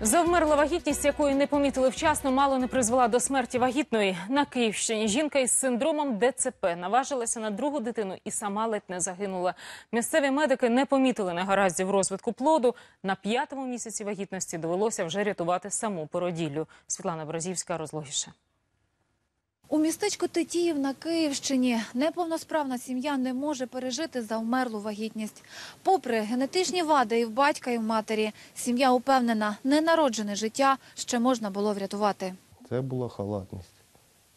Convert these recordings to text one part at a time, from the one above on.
Завмерла вагітність, якої не помітили вчасно, мало не призвела до смерті вагітної. На Київщині жінка із синдромом ДЦП наважилася на другу дитину і сама ледь не загинула. Місцеві медики не помітили негараздів розвитку плоду. На п'ятому місяці вагітності довелося вже рятувати саму породіллю. Світлана Бразівська розлогіше. У містечку Тетіїв на Київщині неповносправна сім'я не може пережити завмерлу вагітність. Попри генетичні вади і в батька, і в матері, сім'я упевнена, ненароджене життя ще можна було врятувати. Це була халатність.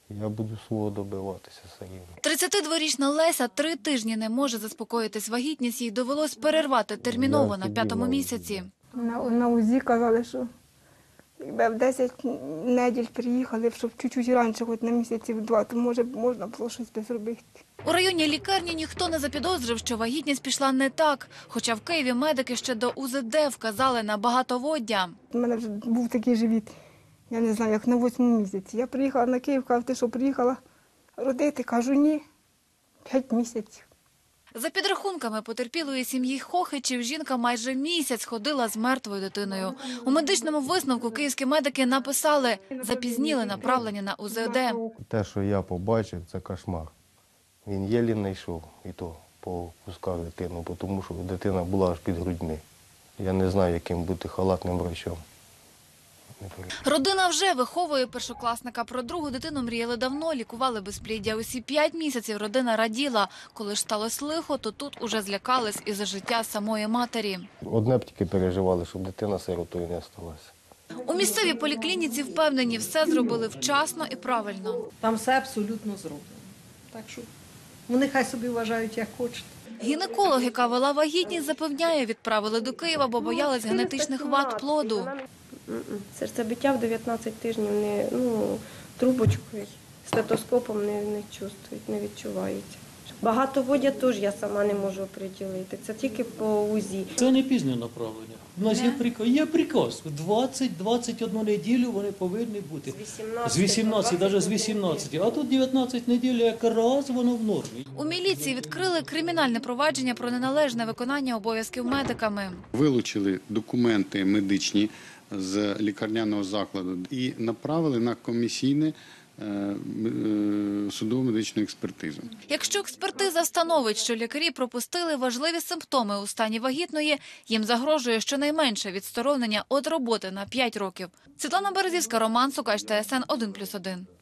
Я буду свого добиватися самим. 32-річна Леся три тижні не може заспокоїтись вагітність, їй довелось перервати терміново на п'ятому місяці. На, на УЗІ казали, що якби в 10 неділь приїхали, щоб чуть-чуть раніше, хоч на місяців два, то може можна було щось би зробити. У районній лікарні ніхто не запідозрив, що вагітність пішла не так. Хоча в Києві медики ще до УЗД вказали на багатоводдя. У мене вже був такий живіт, я не знаю, як на восьмому місяці. Я приїхала на Київ, кажу, ти що приїхала родити? Кажу, ні, п'ять місяців. За підрахунками потерпілої сім'ї Хохичів, жінка майже місяць ходила з мертвою дитиною. У медичному висновку київські медики написали, запізніли направлення на УЗД. Те, що я побачив, це кошмар. Він єлі знайшов і то попускав дитину, тому що дитина була аж під грудьми. Я не знаю, яким бути халатним врачом. Родина вже виховує першокласника. Про другу дитину мріяли давно, лікували безпліддя. Усі п'ять місяців родина раділа. Коли ж сталося лихо, то тут уже злякались і за життя самої матері. Одне б тільки переживали, щоб дитина сиротою не сталася. У місцевій поліклініці впевнені, все зробили вчасно і правильно. Там все абсолютно зроблено. Так що вони хай собі вважають, як хочуть. Гінеколог, яка вела вагітність, запевняє, відправили до Києва, бо боялись генетичних вад плоду. Серцебиття в 19 тижнів не ну, трубочкою, стетоскопом не, не чувствують, не відчувають. Багатоводя теж я сама не можу приділити. Це тільки по УЗІ. Це не пізнє направлення. У нас є приказ. Є приказ. 20-21 неділю вони повинні бути. З 18 З 18, навіть з 18. А тут 19 неділь, якраз воно в нормі. У міліції відкрили кримінальне провадження про неналежне виконання обов'язків медиками. Вилучили документи медичні з лікарняного закладу і направили на комісійне е, е, судово-медичну експертизу. Якщо експертиза встановить, що лікарі пропустили важливі симптоми у стані вагітної, їм загрожує щонайменше відсторонення від роботи на 5 років. Світлана Березівська, Роман Сукач, ТСН 1+,1.